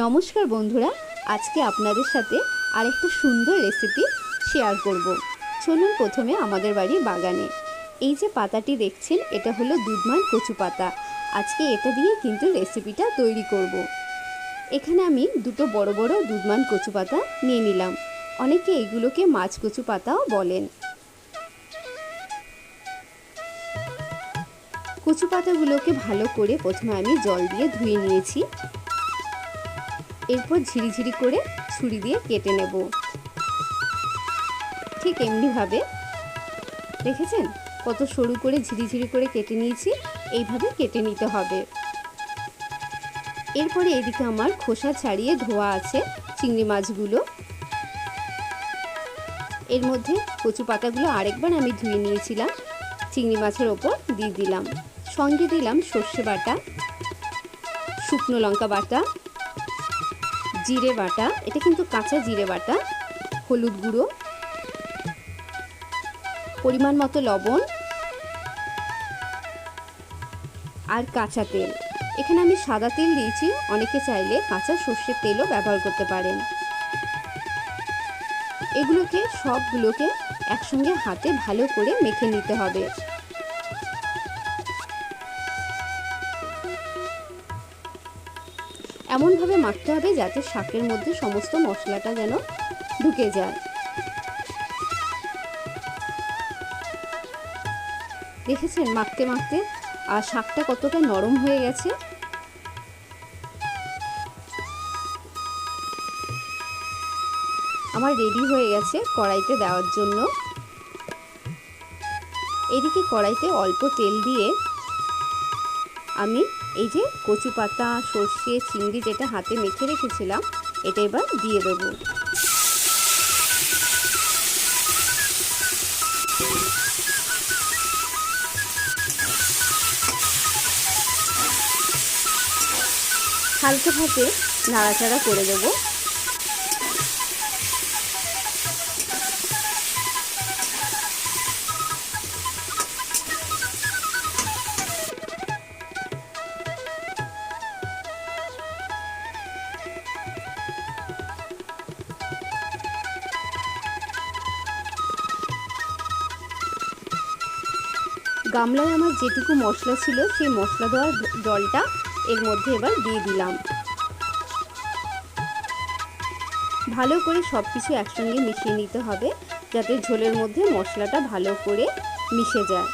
নমস্কার বন্ধুরা, আজকে আপনাদের সাথে আরেকটা সুন্দর রেসিপি শেয়ার করব। চলুন প্রথমে আমাদের বাড়ির বাগানে। এই যে পাতাটি দেখছেন, এটা হলো দুধমান কচু পাতা। আজকে এটা দিয়ে কিন্তু রেসিপিটা তৈরি করব। এখানে আমি দুটো বড় বড় দুধমান কচু পাতা নিয়ে নিলাম। অনেকে এগুলোকে মাছ কচু পাতাও বলেন। কচু পাতাগুলোকে ভালো করে প্রথমে আমি জল দিয়ে ধুয়ে নিয়েছি। এরপর ঝিরিঝিরি করে ছুরি দিয়ে কেটে নেব। ঠিক এমনিভাবে, দেখেছেন? কত সরু করে ঝিরিঝিরি করে কেটে নিয়েছি, এইভাবে কেটে নিতে হবে। এরপরে এদিকে আমার খোসা ছাড়িয়ে ধোয়া আছে চিংড়ি মাছগুলো। এর মধ্যে কচু পাতাগুলো আরেকবার আমি ধুয়ে নিয়েছিলাম, চিংড়ি মাছের ওপর দিয়ে দিলাম। সঙ্গে দিলাম সর্ষে বাটা, শুকনো লঙ্কা বাটা জিরে বাটা, এটা কিন্তু কাঁচা জিরে বাটা, হলুদ গুঁড়ো, পরিমাণ মতো লবণ আর কাঁচা তেল। এখানে আমি সাদা তেল দিয়েছি, অনেকে চাইলে কাঁচা সর্ষের তেলও ব্যবহার করতে পারেন। এগুলোকে সবগুলোকে একসঙ্গে হাতে ভালো করে মেখে নিতে হবে। এমনভাবে মাখতে হবে যাতে শাকের মধ্যে সমস্ত মশলাটা যেন ঢুকে যায়। দেখেছেন মাখতে মাখতে? আর শাকটা কতটা নরম হয়ে গেছে। আমার রেডি হয়ে গেছে কড়াইতে দেওয়ার জন্য। এদিকে কড়াইতে অল্প তেল দিয়ে আমি এই যে কচু পাতা, সর্ষে, চিংড়ি যেটা হাতে মেখে রেখেছিলাম, এটা এবার দিয়ে দেবো। হালকাভাবে নাড়াচাড়া করে দেবো। গামলায় আমার যেটুকু মশলা ছিল, সেই মশলা দেওয়ার জলটা এর মধ্যে এবার দিয়ে দিলাম। ভালো করে সব কিছু একসঙ্গে মিশিয়ে নিতে হবে, যাতে ঝোলের মধ্যে মশলাটা ভালো করে মিশে যায়।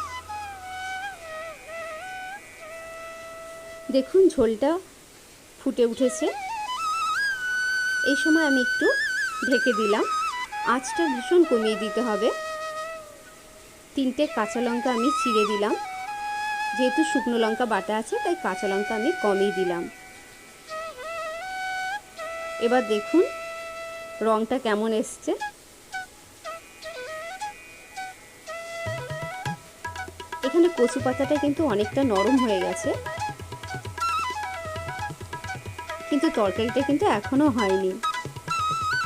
দেখুন, ঝোলটা ফুটে উঠেছে। এই সময় আমি একটু ঢেকে দিলাম। আঁচটা ভীষণ কমিয়ে দিতে হবে। তিনটে কাঁচা লঙ্কা আমি চিড়ে দিলাম। যেহেতু শুকনো লঙ্কা বাটা আছে, তাই কাঁচা লঙ্কা আমি কমই দিলাম। এবার দেখুন, রংটা কেমন এসছে। এখানে কচু পাতাটা কিন্তু অনেকটা নরম হয়ে গেছে। কিন্তু তরকারিটা কিন্তু এখনও হয়নি।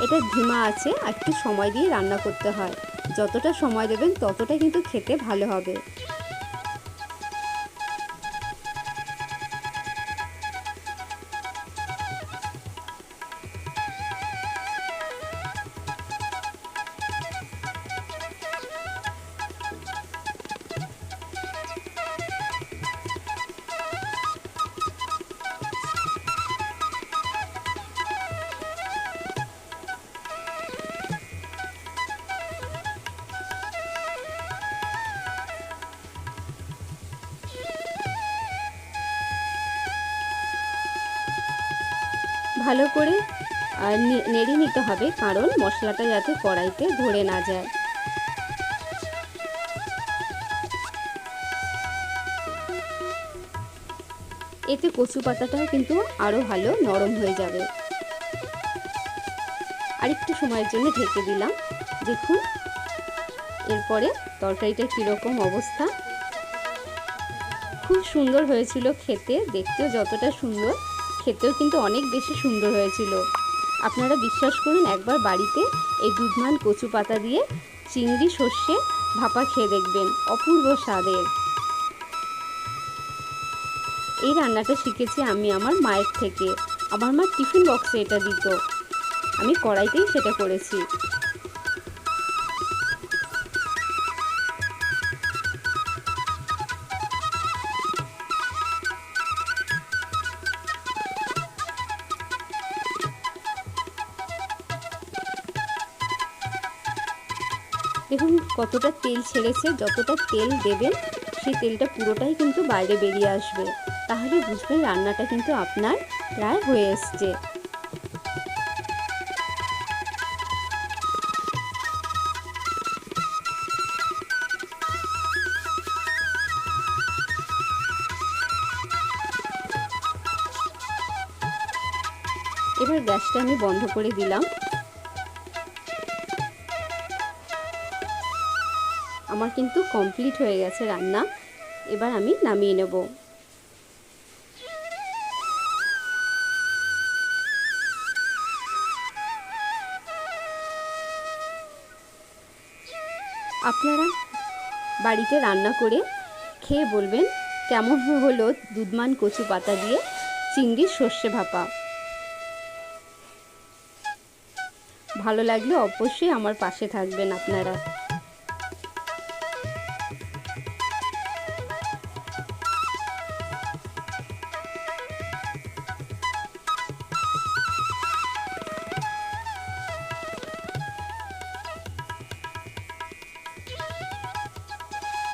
এটা ধিমা আছে, আর একটু সময় দিয়ে রান্না করতে হয়। যতটা সময় দেবেন ততটা কিন্তু খেতে ভালো হবে। ভালো করে নেড়ে নিতে হবে, কারণ মশলাটা যাতে কড়াইতে ধরে না যায়। এতে কচু পাতাটাও কিন্তু আরও ভালো নরম হয়ে যাবে। আরেকটু সময়ের জন্য ঢেকে দিলাম। দেখুন, এরপরে তরকারিটার কীরকম অবস্থা। খুব সুন্দর হয়েছিল খেতে দেখতেও যতটা সুন্দর। খেতেও কিন্তু অনেক বেশি সুন্দর হয়েছিল। আপনারা বিশ্বাস করুন, একবার বাড়িতে এই দুধমান কচু পাতা দিয়ে চিংড়ি, সর্ষে, ভাপা খেয়ে দেখবেন, অপূর্ব স্বাদের। এই রান্নাটা শিখেছি আমি আমার মায়ের থেকে। আমার মা টিফিন বক্সে এটা দিত। আমি কড়াইতেই সেটা করেছি। দেখুন কতটা তেল ছেড়েছে, যতটা তেল দেবেন সেই তেলটা পুরোটাই কিন্তু বাইরে বেরিয়ে আসবে। তাহলে বুঝবেন রান্নাটা কিন্তু আপনার প্রায় হয়ে এসছে। এবার গ্যাসটা আমি বন্ধ করে দিলাম। আমার কিন্তু কমপ্লিট হয়ে গেছে রান্না। এবার আমি নামিয়ে নেব। আপনারা বাড়িতে রান্না করে খেয়ে বলবেন, কেমন হলো দুধমান কচু পাতা দিয়ে চিংড়ির সর্ষে ভাপা? ভালো লাগলে অবশ্যই আমার পাশে থাকবেন আপনারা।